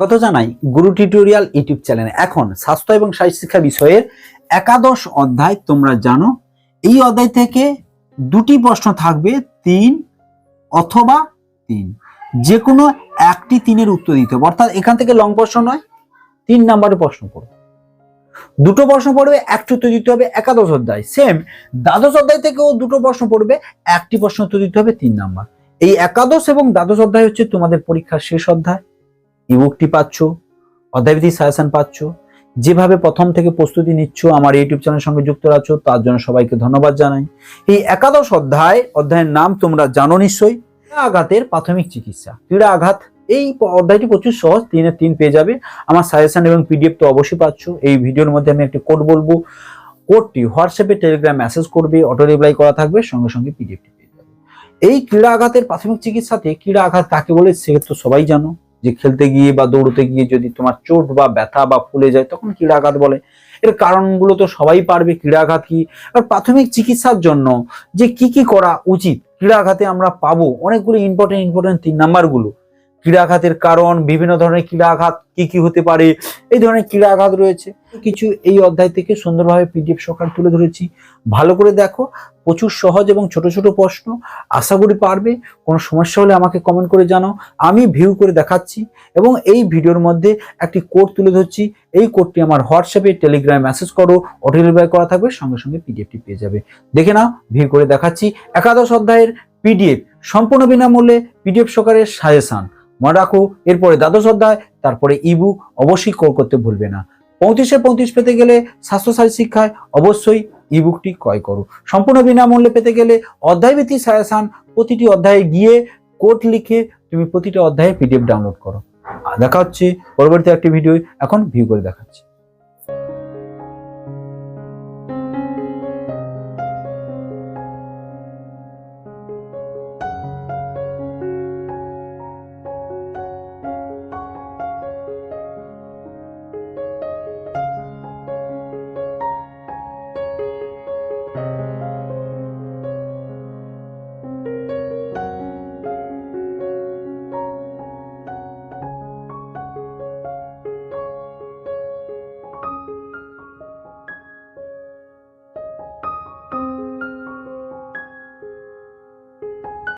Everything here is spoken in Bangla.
কত জানাই গুরু টিউটোরিয়াল ইউটিউব চ্যানেলে। এখন স্বাস্থ্য এবং শিক্ষা বিষয়ের একাদশ অধ্যায় তোমরা জানো। এই অধ্যায় থেকে দুটি প্রশ্ন থাকবে, তিন অথবা তিন। যে কোনো একটি তিনের উত্তর দিতে হবে। অর্থাৎ এখান থেকে লং প্রশ্ন নয়, তিন নাম্বারের প্রশ্ন পড়বে দুটো প্রশ্ন পড়বে, একটি উত্তর দিতে হবে, একাদশ অধ্যায়। সেম দ্বাদশ অধ্যায় থেকেও দুটো প্রশ্ন পড়বে, একটি প্রশ্ন উত্তর দিতে হবে, তিন নাম্বার। এই একাদশ এবং দ্বাদশ অধ্যায় হচ্ছে তোমাদের পরীক্ষার শেষ অধ্যায়। ইবুকটি পাচ্ছ অধ্যায়ভিত্তিক সাজেশন পাচ্ছ, যেভাবে প্রথম থেকে প্রস্তুতি নিচ্ছ, আমার ইউটিউব চ্যানেলের সঙ্গে যুক্ত আছো তার জন্য সবাইকে ধন্যবাদ জানাই। এই একাদশ অধ্যায়, অধ্যায়ের নাম তোমরা জানো নিশ্চয়ই ক্রীড়া আঘাতের প্রাথমিক চিকিৎসা। ক্রীড়া আঘাত এই অধ্যায়টি প্রচুর সহজ, তিনে তিন পেয়ে যাবে। আমার সাজেশন এবং পিডিএফ তো অবশ্যই পাচ্ছ। এই ভিডিওর মধ্যে আমি একটি কোড বলব। কোডটি হোয়াটসঅ্যাপে টেলিগ্রাম মেসেজ করবে অটো রিপ্লাই করা থাকবে, সঙ্গে সঙ্গে পিডিএফটি পেয়ে যাবে। এই ক্রীড়া আঘাতের প্রাথমিক চিকিৎসাতে ক্রীড়া আঘাত কাকে বলে সে তো সবাই জানো। যে খেলতে গিয়ে বা দৌড়তে গিয়ে যদি তোমার চোট বা ব্যথা বা ফুলে যায়, তখন ক্রীড়াঘাত বলে। এর কারণগুলো তো সবাই পারবে, ক্রীড়াঘাত কি? আর প্রাথমিক চিকিৎসার জন্য যে কি কি করা উচিত, ক্রীড়াঘাতে আমরা পাবো, অনেকগুলো ইম্পর্টেন্ট ইম্পর্টেন্ট তিন নাম্বারগুলো ক্রীড়াঘাতের কারণ, বিভিন্ন ধরনের ক্রীড়াঘাত, কি কি হতে পারে, এই ধরনের ক্রীড়াঘাত রয়েছে। কিছু এই অধ্যায় থেকে সুন্দরভাবে পিডিএফ সকাল তুলে ধরেছি। ভালো করে দেখো, প্রচুর সহজ এবং ছোট ছোট প্রশ্ন। আশা করি পারবে, কোনো সমস্যা হলে আমাকে কমেন্ট করে জানাও। আমি ভিউ করে দেখাচ্ছি এবং এই ভিডিওর মধ্যে একটি কোড তুলে ধরছি। এই কোডটি আমার হোয়াটসঅ্যাপে টেলিগ্রামে মেসেজ করো অটো রিপ্লাই করা থাকবে, সঙ্গে সঙ্গে পিডিএফটি পেয়ে যাবে। দেখে নাও ভিউ করে দেখাচ্ছি। একাদশ অধ্যায়ের পিডিএফ, সম্পূর্ণ বিনামূল্যে পিডিএফ সকারের সাজেশন মনে রাখো, এরপরে দ্বাদশ অধ্যায়, তারপরে ইবুক অবশ্যই কল করতে ভুলবে না। পঁয়ত্রিশে পঁয়ত্রিশ পেতে গেলে স্বাস্থ্যসারী শিক্ষায় অবশ্যই ইবুকটি ক্রয় করো। সম্পূর্ণ বিনামূল্যে পেতে গেলে অধ্যায়ভিত্তিক সায়াসান প্রতিটি অধ্যায়ে গিয়ে কোড লিখে তুমি প্রতিটি অধ্যায়ে পিডিএফ ডাউনলোড করো। দেখা হচ্ছে পরবর্তী একটি ভিডিও এখন ভিউ করে দেখাচ্ছি।